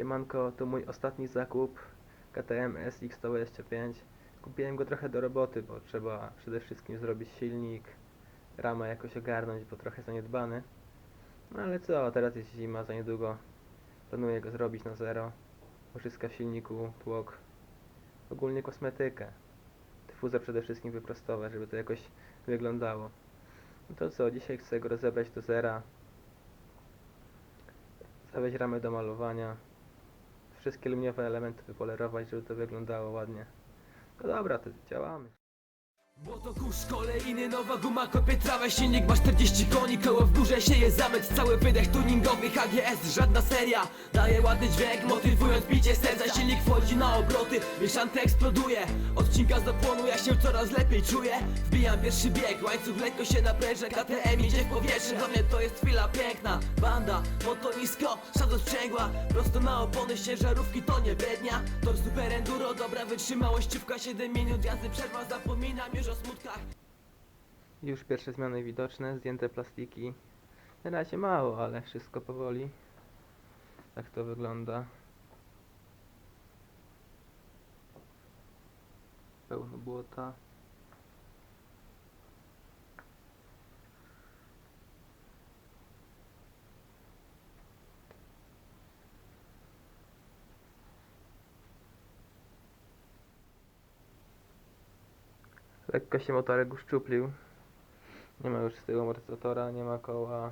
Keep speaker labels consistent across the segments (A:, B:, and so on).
A: Siemanko, to mój ostatni zakup KTM SX 125. Kupiłem go trochę do roboty, bo trzeba przede wszystkim zrobić silnik, ramę jakoś ogarnąć, bo trochę zaniedbany. No ale co, teraz jest zima, za niedługo planuję go zrobić na zero. Łożyska w silniku, tłok, ogólnie kosmetykę. Dyfuzę przede wszystkim wyprostować, żeby to jakoś wyglądało. No to co, dzisiaj chcę go rozebrać do zera. Zawieźć ramę do malowania. Wszystkie aluminiowe elementy wypolerować, żeby to wyglądało ładnie. No dobra, to działamy.
B: Błoto kurz kolejny, nowa guma kopie trawę Silnik ma 40 koni, koło w górze sieje zamęt Cały wydech tuningowy HGS, żadna seria. Daje ładny dźwięk, motywując bicie serca Silnik wchodzi na obroty, mieszanka eksploduje. Odcinka z zapłonu, ja się coraz lepiej czuję. Wbijam pierwszy bieg, łańcuch lekko się napręża KTM idzie w powietrze, dla mnie to jest chwila piękna Banda, moto nisko, szado sprzęgła. Prosto na opony, ciężarówki to nie brednia To super enduro, dobra wytrzymałościówka 7 minut jazdy, przerwa, zapominam już o smutkach
A: Już pierwsze zmiany widoczne, zdjęte plastiki. Na razie mało, ale wszystko powoli. Tak to wygląda. Pełno błota. Lekko się motorek uszczuplił. Nie ma już z tyłu amortyzatora, nie ma koła.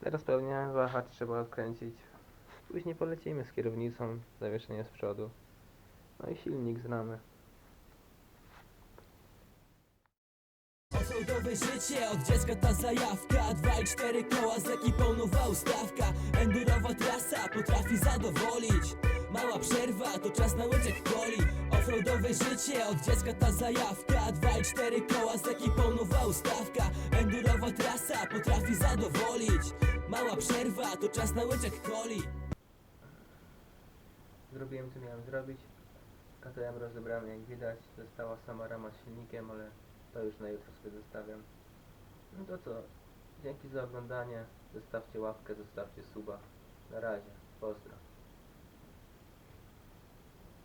A: Teraz pewnie wahacz trzeba odkręcić. Później polecimy z kierownicą, zawieszenie z przodu. No i silnik znamy.
B: Życie, od dziecka ta zajawka 2 i 4 koła z ekipą nowa ustawka Endurowa trasa potrafi zadowolić Mała przerwa, to czas na łyczek Offroadowe życie, od dziecka ta zajawka 2 i 4 koła z ekipą nowa ustawka Endurowa trasa potrafi zadowolić Mała przerwa, to czas na łyczek coli
A: Zrobiłem co miałem zrobić. KTM rozebrany jak widać. Została sama rama z silnikiem, ale to już na jutro sobie zostawiam. No to co? Dzięki za oglądanie. Zostawcie łapkę, zostawcie suba. Na razie. Pozdro.